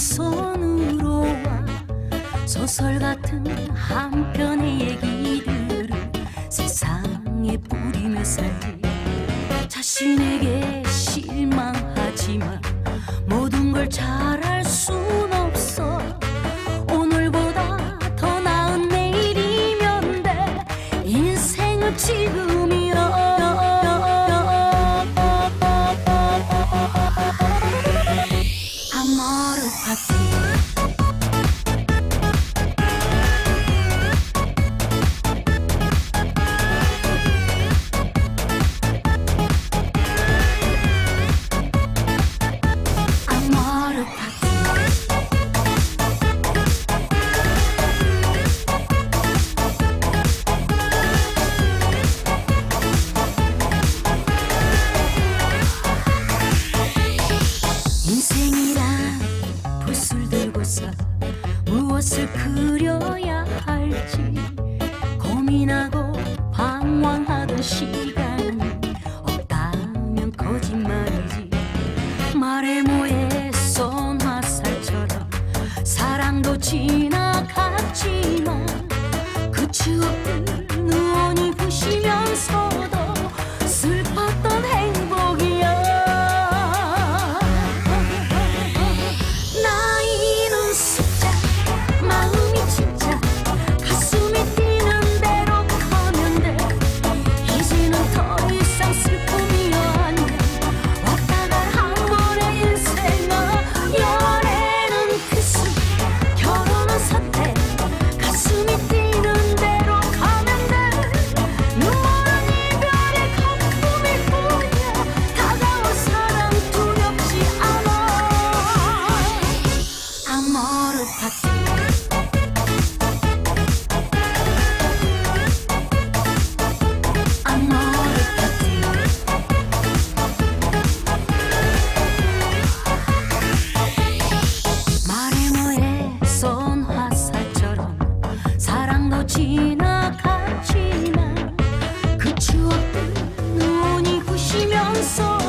손으로 와. 소설 같은 한 편의 얘기들을 세상에 뿌리며 살지 자신에게 실망하지만 모든 걸 잘할 순 없어. 지금 무엇을 그려야 할지 고민하고 방황하던 시간이 없다면 거짓말이지. 말에 뭐에 쏜 화살처럼 사랑도 지나갔지만 그 추억 지나갔지만 그 추억들 눈이 부시면서